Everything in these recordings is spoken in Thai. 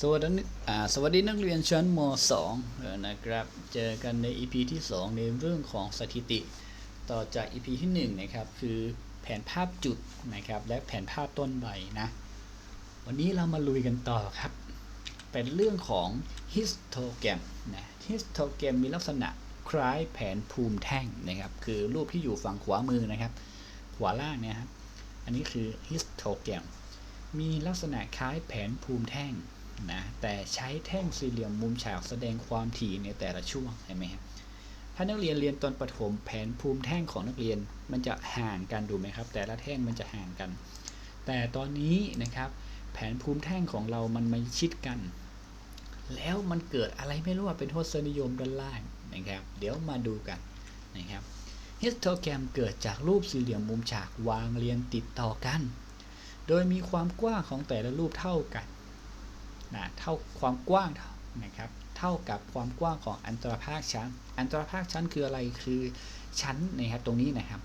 สวัสดีสวัสดีนักเรียนชั้นม .2 เอ่อนะครับ เจอกันใน EP ที่ 2 ในเรื่องของสถิติ ต่อจาก EP ที่ 1 นะครับ คือแผนภาพจุดนะครับ และแผนภาพต้นใบนะ วันนี้เรามาลุยกันต่อครับ เป็นเรื่องของ histogram นะ histogram มีลักษณะคล้ายแผนภูมิแท่งนะครับ คือรูปที่อยู่ฝั่งขวามือนะครับ ขวาล่างเนี่ยครับ อันนี้คือ histogram มีลักษณะคล้ายแผนภูมิแท่ง นะแต่ใช้แท่งสี่เหลี่ยมมุมฉากแสดงความถี่ในแต่ละช่วงเห็นไหมครับถ้านักเรียนเรียนตอนประถมแผนภูมิแท่งของนักเรียนมันจะห่างกันดูไหมครับ แต่ละแท่งมันจะห่างกัน แต่ตอนนี้นะครับ แผนภูมิแท่งของเรามันมาชิดกัน แล้วมันเกิดอะไรไม่รู้ว่าเป็นทศนิยมด้านล่างนะครับ เดี๋ยวมาดูกันนะครับฮิสโตแกรมเกิดจากรูปสี่เหลี่ยมมุมฉากวางเรียงติดต่อกัน โดยมีความกว้างของแต่ละรูปเท่ากัน นะเท่าความกว้างนะครับเท่ากับความกว้างของอันตรภาคชั้น อันตรภาคชั้นคืออะไรคือชั้นนะครับตรงนี้นะครับ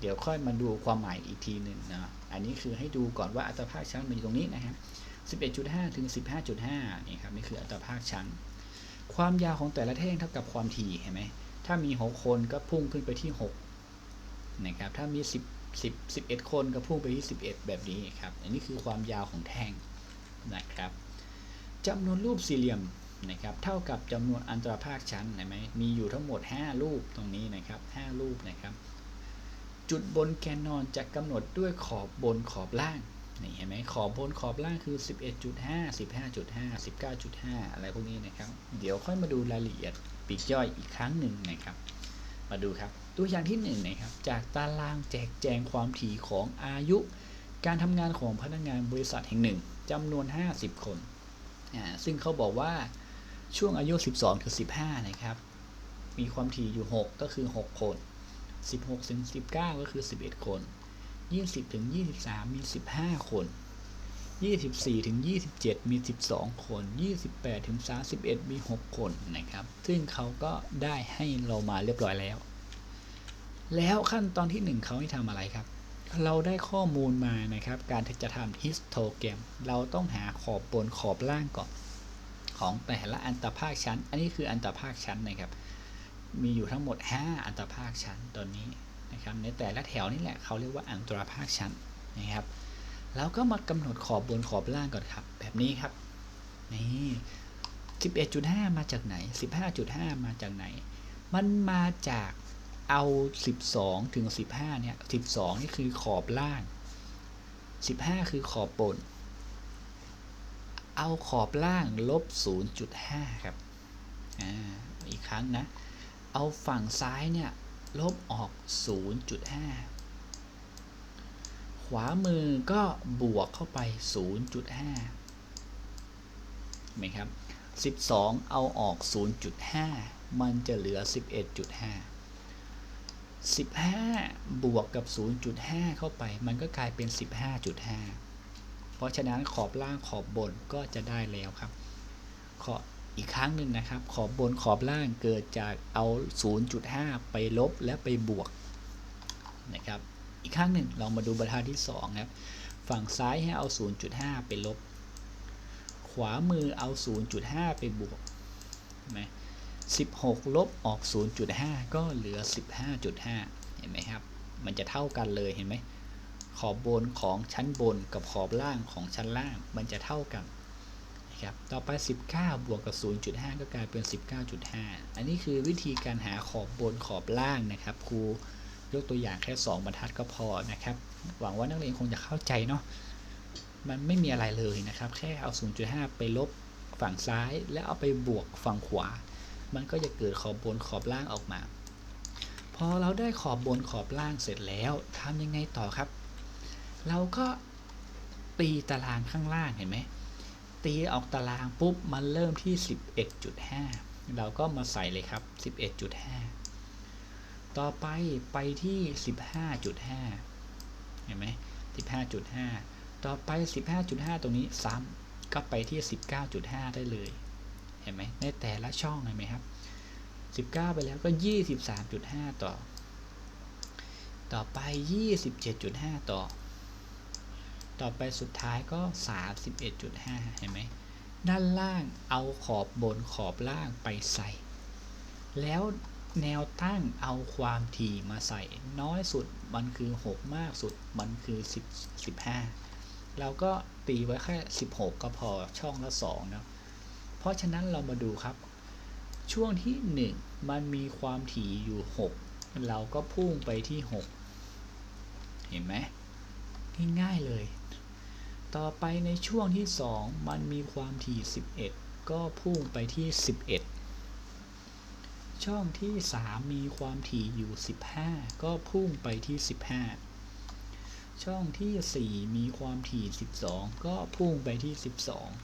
เดี๋ยวค่อยมาดูความหมายอีกทีหนึ่งนะอันนี้คือให้ดูก่อนว่าอันตรภาคชั้นมันอยู่ตรงนี้นะครับ11.5 ถึง 15.5 นี่ครับนี่คืออัตราภาคชั้น ความยาวของแต่ละแท่งเท่ากับความถี่เห็นไหมถ้ามี 6 คนก็พุ่งขึ้นไปที่6นะครับถ้ามี 10 10 11 คนก็พุ่งไปที่ 11 แบบนี้ครับ อันนี้คือความยาวของแท่งนะครับ จำนวนรูปสี่เหลี่ยมนะครับเท่ากับจำนวนอันตรภาคชั้นเห็นไหมมีอยู่ทั้งหมด 5 รูปตรงนี้นะครับ 5 รูปนะครับ จุดบนแกนนอนจะกำหนดด้วยขอบบนขอบล่างนี่เห็นไหมขอบบนขอบล่างคือ 11.5 15.5 19.5 อะไรพวกนี้นะครับ เดี๋ยวค่อยมาดูรายละเอียดปีกย่อยอีกครั้งหนึ่งนะครับ มาดูครับ ตัวอย่างที่1นนะครับ จากตารางแจกแจงความถี่ของอายุ การทำงานของพนักงานบริษัทแห่งหนึ่งจำนวน 50 คน ซึ่งเขาบอกว่าช่วงอายุ 12ถึง15 นะครับ มีความถี่อยู่ 6 ก็คือ 6 คน 16ถึง19 ก็คือ 11 คน 20ถึง23 มี 15 คน 24ถึง27 มี 12 คน 28ถึง31 มี 6 คนนะครับ ซึ่งเขาก็ได้ให้เรามาเรียบร้อยแล้ว แล้วขั้นตอนที่ 1เขาให้ทำอะไรครับ เราได้ข้อมูลมานะครับ การที่จะทำฮิสโตแกรมเราต้องหาขอบบนขอบล่างก่อน ของแต่ละอันตรภาคชั้น อันนี้คืออันตรภาคชั้นนะครับ มีอยู่ทั้งหมด 5 อันตรภาคชั้นตอนนี้นะครับ ในแต่ละแถวนี่แหละเขาเรียกว่าอันตรภาคชั้นนะครับแล้วก็มากำหนดขอบบนขอบล่างก่อนครับ แบบนี้ครับนี่11.5 มาจากไหน 15.5 มาจากไหน มันมาจาก เอา 12 ถึง 15 เนี่ย 12 นี่คือขอบล่าง 15 คือขอบบน เอาขอบล่างลบ 0.5 ครับอ่าอีกครั้งนะ เอาฝั่งซ้ายเนี่ย ลบออก 0.5 ขวามือก็บวกเข้าไป 0.5ไหมครับ 12 เอาออก 0.5 มันจะเหลือ 11.5 15 บวกกับ 0.5 เข้าไป มันก็กลายเป็น 15.5 เพราะฉะนั้นขอบล่างขอบบนก็จะได้แล้วครับ ขออีกครั้งหนึ่งนะครับ ขอบบนขอบล่างเกิดจากเอา 0.5 ไปลบและไปบวกนะครับ อีกครั้งหนึ่งลองมาดูบรรทัดที่2ครับ ฝั่งซ้ายให้เอา 0.5 ไปลบ ขวามือเอา 0.5 ไปบวกไหม 16 ลบออก 0.5 ก็เหลือ 15.5 เห็นไหมครับ มันจะเท่ากันเลยเห็นไหม ขอบบนของชั้นบนกับขอบล่างของชั้นล่าง มันจะเท่ากันนะครับ ต่อไป 19 บวกกับ 0.5 ก็กลายเป็น 19.5 อันนี้คือวิธีการหาขอบบนขอบล่างนะครับครูยกตัวอย่างแค่ 2 บรรทัดก็พอนะครับ หวังว่านักเรียนคงจะเข้าใจเนาะ มันไม่มีอะไรเลยนะครับ แค่เอา 0.5 ไปลบฝั่งซ้าย แล้วเอาไปบวกฝั่งขวา มันก็จะเกิดขอบบนขอบล่างออกมา พอเราได้ขอบบนขอบล่างเสร็จแล้วทำยังไงต่อครับ เราก็ตีตารางข้างล่างเห็นไหมตีออกตารางปุ๊บมันเริ่มที่ 11.5 เราก็มาใส่เลยครับ 11.5 ต่อไปไปที่ 15.5 เห็นไหม15.5 ต่อไป 15.5 ตรงนี้ซ้ำก็ไปที่ 19.5 ได้เลย เห็นไหมในแต่ละช่องเห็นไหมครับ 19 ไปแล้วก็ 23.5 ต่อ ต่อไป 27.5 ต่อ ต่อไปสุดท้ายก็ 31.5 เห็นไหมด้านล่างเอาขอบบนขอบล่างไปใส่ แล้วแนวตั้งเอาความถี่มาใส่ น้อยสุดมันคือ 6 มากสุดมันคือ 10 15 เราก็ตีไว้แค่ 16 ก็พอช่องละ2นะ เพราะฉะนั้นเรามาดูครับ ช่วงที่ 1 มันมีความถี่อยู่ 6 เราก็พุ่งไปที่ 6 เห็นไหมง่ายๆเลย ต่อไปในช่วงที่ 2 มันมีความถี่ 11 ก็พุ่งไปที่ 11 ช่องที่ 3 มีความถี่อยู่ 15 ก็พุ่งไปที่ 15ช่องที่ 4 มีความถี่ 12 ก็พุ่งไปที่ 12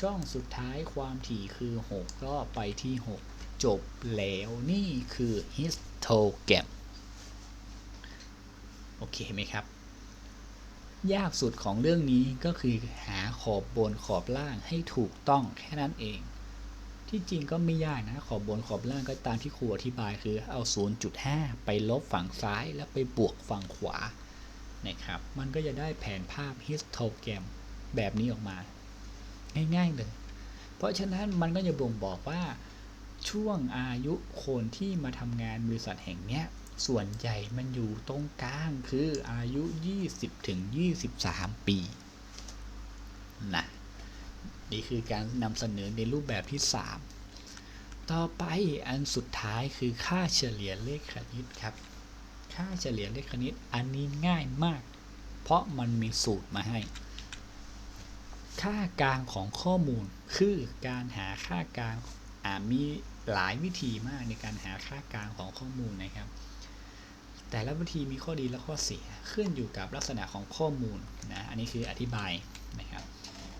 ช่องสุดท้ายความถี่คือ6ก็ไปที่ 6 จบแล้วนี่คือฮิสโตแกรมโอเคไหมครับ ยากสุดของเรื่องนี้ก็คือหาขอบบนขอบล่างให้ถูกต้องแค่นั้นเอง ที่จริงก็ไม่ยากนะ ขอบบนขอบล่างก็ตามที่ครูอธิบายคือเอา 0.5 ไปลบฝั่งซ้ายแล้วไปบวกฝั่งขวานะครับ มันก็จะได้แผนภาพฮิสโตแกรมแบบนี้ออกมา ง่าย ๆ เลย เพราะฉะนั้นมันก็จะบ่งบอกว่าช่วงอายุคนที่มาทำงานบริษัทแห่งเนี้ยส่วนใหญ่มันอยู่ตรงกลางคืออายุ 20ถึง23 ปีนะนี่คือการนำเสนอในรูปแบบที่ 3 ต่อไปอันสุดท้ายคือค่าเฉลี่ยเลขคณิตครับ ค่าเฉลี่ยเลขคณิตอันนี้ง่ายมาก เพราะมันมีสูตรมาให้ ค่ากลางของข้อมูลคือการหาค่ากลางมีหลายวิธีมากในการหาค่ากลางของข้อมูลนะครับ แต่ละวิธีมีข้อดีและข้อเสียขึ้นอยู่กับลักษณะของข้อมูลนะอันนี้คืออธิบายนะครับ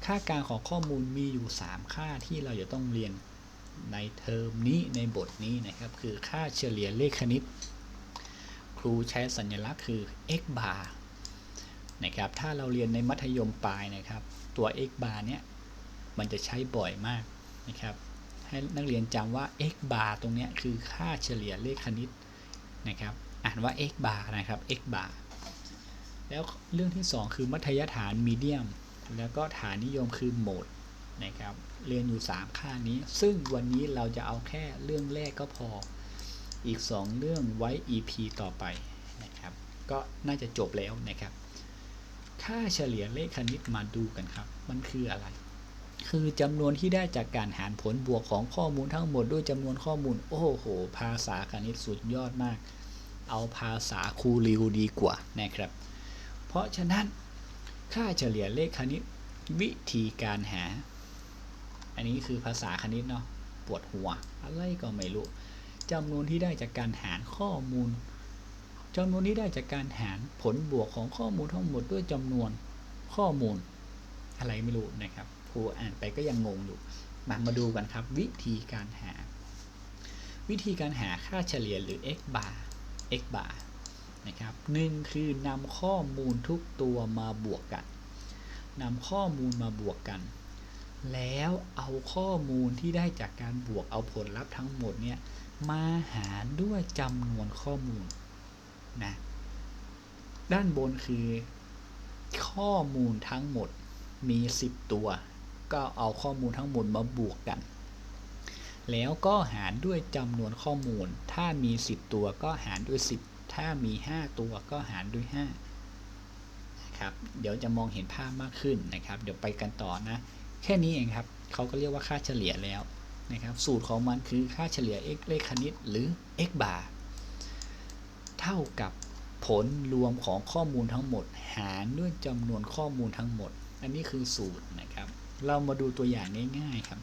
ค่ากลางของข้อมูลมีอยู่ 3 ค่าที่เราจะต้องเรียนในเทอมนี้ในบทนี้นะครับ คือค่าเฉลี่ยเลขคณิต ครูใช้สัญลักษณ์คือ x bar นะครับ ถ้าเราเรียนในมัธยมปลายนะครับ ตัว x bar เนี่ยมันจะใช้บ่อยมากนะครับ ให้นักเรียนจำว่า x bar ตรงนี้คือค่าเฉลี่ยเลขคณิตนะครับ อ่านว่า x bar นะครับ x bar แล้วเรื่องที่ 2 คือมัธยฐานมีเดียม แล้วก็ฐานนิยมคือโหมดนะครับ เรียนอยู่ 3 ค่านี้ ซึ่งวันนี้เราจะเอาแค่เรื่องแรกก็พอ อีก 2 เรื่องไว้ EP ต่อไปนะครับ ก็น่าจะจบแล้วนะครับ ค่าเฉลี่ยเลขคณิตมาดูกันครับ มันคืออะไร คือจำนวนที่ได้จากการหารผลบวกของข้อมูลทั้งหมดด้วยจำนวนข้อมูล โอ้โห ภาษาคณิตสุดยอดมาก เอาภาษาคูริวดีกว่านะครับ เพราะฉะนั้นค่าเฉลี่ยเลขคณิตวิธีการหา อันนี้คือภาษาคณิตเนาะ ปวดหัว อะไรก็ไม่รู้จำนวนที่ได้จากการหารข้อมูล จำนวนที่ได้จากการหารผลบวกของข้อมูลทั้งหมดด้วยจำนวนข้อมูลอะไรไม่รู้นะครับครูอ่านไปก็ยังงงอยู่ มามาดูกันครับ วิธีการหา วิธีการหาค่าเฉลี่ยหรือ x bar x bar นะครับหนึ่งคือนำข้อมูลทุกตัวมาบวกกันนำข้อมูลมาบวกกัน แล้วเอาข้อมูลที่ได้จากการบวกเอาผลลัพธ์ทั้งหมดเนี่ยมาหารด้วยจำนวนข้อมูล นะด้านบนคือข้อมูลทั้งหมดมี 10 ตัว ก็เอาข้อมูลทั้งหมดมาบวกกัน แล้วก็หารด้วยจำนวนข้อมูล ถ้ามี 10 ตัวก็หารด้วย 10 ถ้ามี 5 ตัวก็หารด้วย5นะครับเดี๋ยวจะมองเห็นภาพมากขึ้นนะครับ เดี๋ยวไปกันต่อนะ แค่นี้เองครับเขาก็เรียกว่าค่าเฉลี่ยแล้วนะครับ สูตรของมันคือค่าเฉลี่ย x เลขคณิตหรือ x bar เท่ากับผลรวมของข้อมูลทั้งหมด หารด้วยจำนวนข้อมูลทั้งหมด อันนี้คือสูตรนะครับ เรามาดูตัวอย่างง่ายๆครับ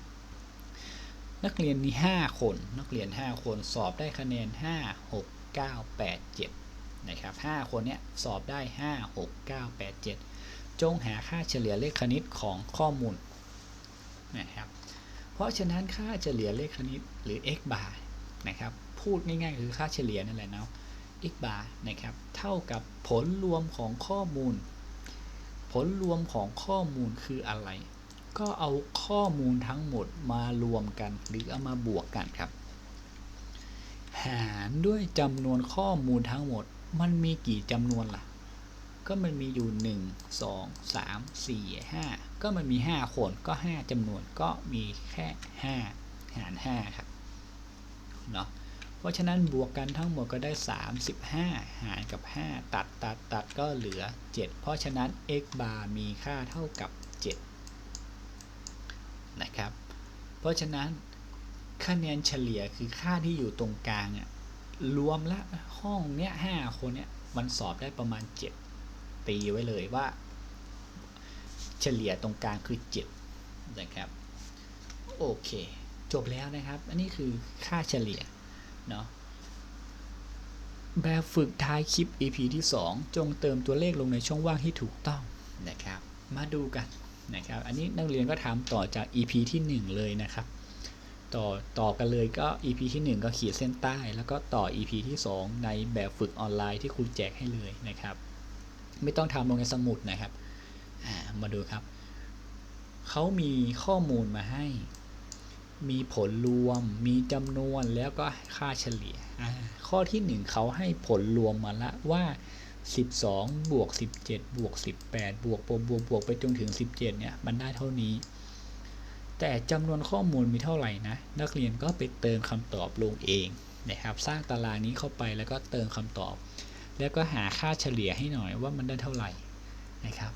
นักเรียนมี 5 คน นักเรียน 5 คนสอบได้คะแนน 5 6 9 8 7 นะครับ 5 คนเนี้ยสอบได้ 5 6 9 8 7 จงหาค่าเฉลี่ยเลขคณิตของข้อมูลนะครับเพราะฉะนั้นค่าเฉลี่ยเลขคณิตหรือ x bar นะครับ พูดง่ายๆคือค่าเฉลี่ยนั่นแหละเนาะ x bar นะครับ เท่ากับผลรวมของข้อมูล ผลรวมของข้อมูลคืออะไร ก็เอาข้อมูลทั้งหมดมารวมกัน หรือเอามาบวกกันครับ หารด้วยจำนวนข้อมูลทั้งหมด มันมีกี่จำนวนล่ะ ก็มันมีอยู่ 1 2 3 4 5 ก็มันมี 5 คนก็ 5จำนวนก็มีแค่ 5 หาร 5 ครับ เนาะ เพราะฉะนั้นบวกกันทั้งหมดก็ได้ 35 หารกับ 5 ตัดตัดตัดก็เหลือ 7 เพราะฉะนั้น x bar มีค่าเท่ากับ 7 นะครับ เพราะฉะนั้นคะแนนเฉลี่ยคือค่าที่อยู่ตรงกลางอะรวมละห้องเนี้ยห้าคนเนี้ยมันสอบได้ประมาณ 7 ตีไว้เลยว่า เฉลี่ยตรงกลางคือ 7 นะครับ โอเค จบแล้วนะครับ อันนี้คือค่าเฉลี่ย เนาะแบบฝึกท้ายคลิป EP ที่ 2 จงเติมตัวเลขลงในช่องว่างที่ถูกต้องนะครับ มาดูกันนะครับ อันนี้นักเรียนก็ทำต่อจาก EP ที่ 1 เลยนะครับ ต่อต่อกันเลยก็ EP ที่ 1 ก็ขีดเส้นใต้ แล้วก็ต่อ EP ที่ 2 ในแบบฝึกออนไลน์ที่ครูแจกให้เลยนะครับ ไม่ต้องทำลงในสมุดนะครับามาดูครับ เขามีข้อมูลมาให้ มีผลรวม มีจำนวนแล้วก็ค่าเฉลี่ย ข้อที่ 1เขาให้ผลรวมมาละว่า 12 บวก 17 บวก 18 บวกบวกบวกบวกไปจนถึง 17 เนี่ย มันได้เท่านี้ แต่จำนวนข้อมูลมีเท่าไหร่นะ นักเรียนก็ไปเติมคำตอบลงเองนะครับ สร้างตารางนี้เข้าไปแล้วก็เติมคำตอบ แล้วก็หาค่าเฉลี่ยให้หน่อยว่ามันได้เท่าไหร่นะครับ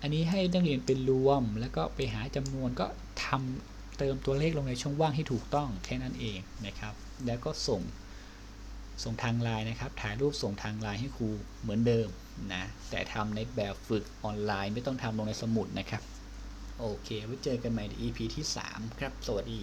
อันนี้ให้นักเรียนเป็นรวมแล้วก็ไปหาจำนวนก็ทำ เติมตัวเลขลงในช่องว่างที่ถูกต้องแค่นั้นเองนะครับ แล้วก็ส่งส่งทางไลน์นะครับ ถ่ายรูปส่งทางไลน์ให้ครูเหมือนเดิมนะ แต่ทำในแบบฝึกออนไลน์ไม่ต้องทำลงในสมุดนะครับ โอเค ไว้เจอกันใหม่ใน EP ที่ 3 ครับ สวัสดี